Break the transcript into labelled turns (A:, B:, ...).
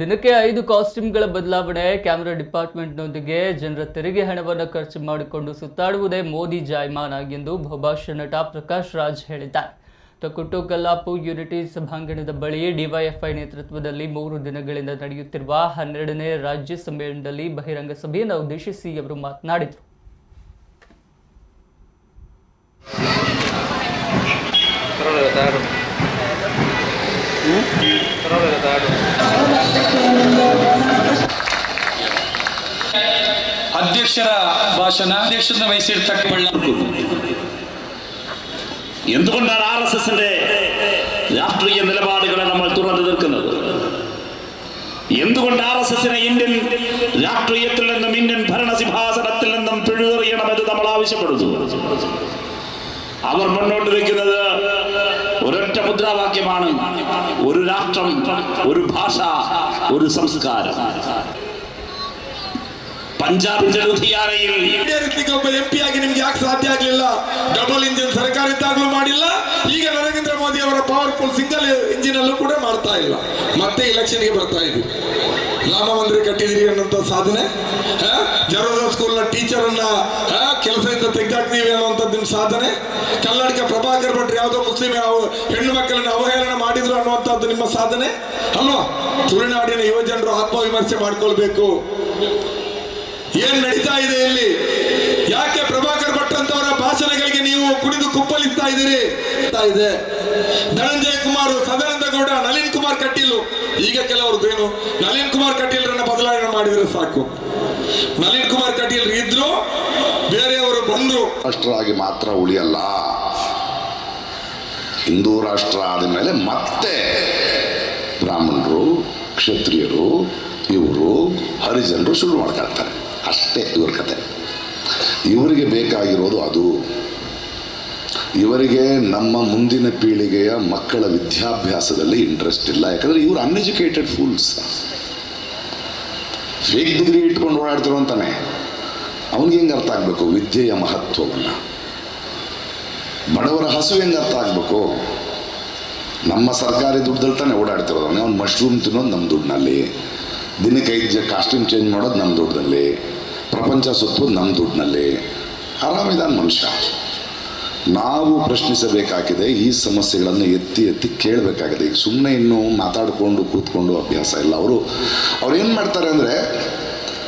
A: ದಿನಕ್ಕೆ ಐದು ಕಾಸ್ಟ್ಯೂಮ್ಗಳ ಬದಲಾವಣೆ ಕ್ಯಾಮೆರಾ ಡಿಪಾರ್ಟ್ಮೆಂಟ್ನೊಂದಿಗೆ ಜನರ ತೆರಿಗೆ ಹಣವನ್ನು ಖರ್ಚು ಮಾಡಿಕೊಂಡು ಸುತ್ತಾಡುವುದೇ ಮೋದಿ ಜಾಯಮಾನ ಎಂದು ಬಹುಭಾಷಾ ನಟ ಪ್ರಕಾಶ್ ರಾಜ್ ಹೇಳಿದ್ದಾರೆ. ತಕುಟು ಕಲ್ಲಾಪು ಯುನಿಟಿ ಸಭಾಂಗಣದ ಬಳಿ ಡಿವೈಎಫ್ಐ ನೇತೃತ್ವದಲ್ಲಿ ಮೂರು ದಿನಗಳಿಂದ ನಡೆಯುತ್ತಿರುವ ಹನ್ನೆರಡನೇ ರಾಜ್ಯ ಸಮ್ಮೇಳನದಲ್ಲಿ ಬಹಿರಂಗ ಸಭೆಯನ್ನು ಉದ್ದೇಶಿಸಿ ಅವರು ಮಾತನಾಡಿದರು.
B: ಅಧ್ಯಕ್ಷರ ಭಾಷಣ ಅಧ್ಯಕ್ಷತೆ ವಹಿಸಿರ್ತಕ್ಕಂಥ
C: എന്തുകൊണ്ടാണ് ആർ എസ് എസിന്റെ രാഷ്ട്രീയ നിലപാടുകളെ നമ്മൾ തുറന്നു തീർക്കുന്നത് എന്തുകൊണ്ട് ആർ എസ് എസിനെ ഇന്ത്യൻ രാഷ്ട്രീയത്തിൽ നിന്നും ഇന്ത്യൻ ഭരണസിംഹാസനത്തിൽ നിന്നും പിഴുതെറിയണമെന്ന് നമ്മൾ ആവശ്യപ്പെടുന്നു അവർ മുന്നോട്ട് വയ്ക്കുന്നത് ഒരൊറ്റ മുദ്രാവാക്യമാണ് ഒരു രാഷ്ട്രം ഒരു ഭാഷ ഒരു സംസ്കാരം ಪಂಜಾಬ್ ಜನತಿಯಾರೆಯಲ್ಲಿ
D: ಇದೇ ರೀತಿ ನಿಮ್ಗೆ ಯಾಕೆ ಸಾಧ್ಯ ಆಗಲಿಲ್ಲ? ಡಬಲ್ ಇಂಜಿನ್ ಸರ್ಕಾರ ಇದ್ದಾಗಲೂ ಮಾಡಿಲ್ಲ. ಈಗ ನರೇಂದ್ರ ಮೋದಿ ಅವರ ಪವರ್ಫುಲ್ ಸಿಂಗಲ್ ಇಂಜಿನ್ ಅಲ್ಲೂ ಕೂಡ ಮಾಡ್ತಾ ಇಲ್ಲ. ಮತ್ತೆ ಇಲೆಕ್ಷನ್ಗೆ ಬರ್ತಾ ಇದ್ವಿ ರಾಮ ಮಂದಿರ ಕಟ್ಟಿದಿರಿ ಅನ್ನೋಂಥ ಸಾಧನೆ ಜರೋದಾ ಸ್ಕೂಲ್ನ ಅನ್ನ ಕೆಲಸದಿಂದ ತೆಗೆದಾಕ್ತೀವಿ ಅನ್ನೋಂಥದ್ದು ನಿಮ್ಮ ಸಾಧನೆ. ಕನ್ನಡಕ ಪ್ರಭಾಕರ್ ಭಟ್ರು ಯಾವುದೋ ಮುಸ್ಲಿಂ ಹೆಣ್ಣು ಮಕ್ಕಳನ್ನ ಅವಹೇಳನ ಮಾಡಿದ್ರು ಅನ್ನುವಂಥದ್ದು ನಿಮ್ಮ ಸಾಧನೆ, ಅಲ್ವಾ? ತುಳುನಾಡಿನ ಯುವಜನರು ಆತ್ಮವಿಮರ್ಶೆ ಮಾಡ್ಕೊಳ್ಬೇಕು. ಏನ್ ನಡೀತಾ ಇದೆ ಇಲ್ಲಿ? ಯಾಕೆ ಪ್ರಭಾಕರ್ ಭಟ್ ಅಂತವರ ಭಾಷಣಗಳಿಗೆ ನೀವು ಕುಡಿದು ಕುಪ್ಪಲಿಸ್ತಾ ಇದ್ದೀರಿ? ಇದೆ. ಧನಂಜಯ ಕುಮಾರ್, ಸದಾನಂದ ಗೌಡ, ನಳಿನ್ ಕುಮಾರ್ ಕಟೀಲು. ಈಗ ಕೆಲವರು ಏನು ನಳಿನ್ ಕುಮಾರ್ ಕಟೀಲ್ರನ್ನ ಬದಲಾವಣೆ ಮಾಡಿದ್ರೆ ಸಾಕು. ನಳಿನ್ ಕುಮಾರ್ ಕಟೀಲ್ ಇದ್ರು, ಬೇರೆಯವರು ಬಂದ್ರು.
E: ರಾಷ್ಟ್ರವಾಗಿ ಮಾತ್ರ ಉಳಿಯಲ್ಲ. ಹಿಂದೂ ರಾಷ್ಟ್ರ ಆದ ಮೇಲೆ ಮತ್ತೆ ಬ್ರಾಹ್ಮಣರು, ಕ್ಷತ್ರಿಯರು, ಇವರು, ಹರಿಜನರು ಶುರು ಮಾಡ್ಕೊಳ್ತಾರೆ ಅಷ್ಟೇ ಇವ್ರ ಕತೆ ಇವರಿಗೆ ಬೇಕಾಗಿರೋದು ಅದು. ಇವರಿಗೆ ನಮ್ಮ ಮುಂದಿನ ಪೀಳಿಗೆಯ ಮಕ್ಕಳ ವಿದ್ಯಾಭ್ಯಾಸದಲ್ಲಿ ಇಂಟ್ರೆಸ್ಟ್ ಇಲ್ಲ. ಯಾಕಂದ್ರೆ ಇವರು ಅನ್ಎಜುಕೇಟೆಡ್ ಫೂಲ್ಸ್ ಫೇಕ್ ಡಿಗ್ರಿ ಇಟ್ಕೊಂಡು ಓಡಾಡ್ತಿರೋ ಅಂತಾನೆ. ಅವನಿಗೆ ಹೆಂಗೆ ಅರ್ಥ ಆಗಬೇಕು? ವಿದ್ಯೆಯ ಮಹತ್ವವನ್ನು. ಬಡವರ ಹಸು ಹೆಂಗೆ ಅರ್ಥ ಆಗಬೇಕು? ನಮ್ಮ ಸರ್ಕಾರಿ ದುಡ್ಡಲ್ಲಿ ತಾನೆ ಓಡಾಡ್ತಿರೋದು ಅವನೇ. ಅವ್ನು ಮಶ್ರೂಮ್ ತಿನ್ನೋದು ನಮ್ಮ ದುಡ್ಡಿನಲ್ಲಿ ದಿನಕ್ಕೆ ಐದು ಕಾಸ್ಟ್ಯೂಮ್ ಚೇಂಜ್ ಮಾಡೋದು ನಮ್ಮ ದುಡ್ಡಿನಲ್ಲಿ ಪ್ರಪಂಚ ಸುತ್ತೋದು ನಮ್ಮ ದುಡ್ಡಿನಲ್ಲಿ ಆರಾಮಿದಾನ ಮನುಷ್ಯ. ನಾವು ಪ್ರಶ್ನಿಸಬೇಕಾಗಿದೆ, ಈ ಸಮಸ್ಯೆಗಳನ್ನು ಎತ್ತಿ ಎತ್ತಿ ಕೇಳಬೇಕಾಗಿದೆ. ಈಗ ಸುಮ್ಮನೆ ಇನ್ನು ಮಾತಾಡಿಕೊಂಡು ಕೂತ್ಕೊಂಡು ಅಭ್ಯಾಸ ಇಲ್ಲ. ಅವರು, ಅವ್ರು ಏನು ಮಾಡ್ತಾರೆ ಅಂದರೆ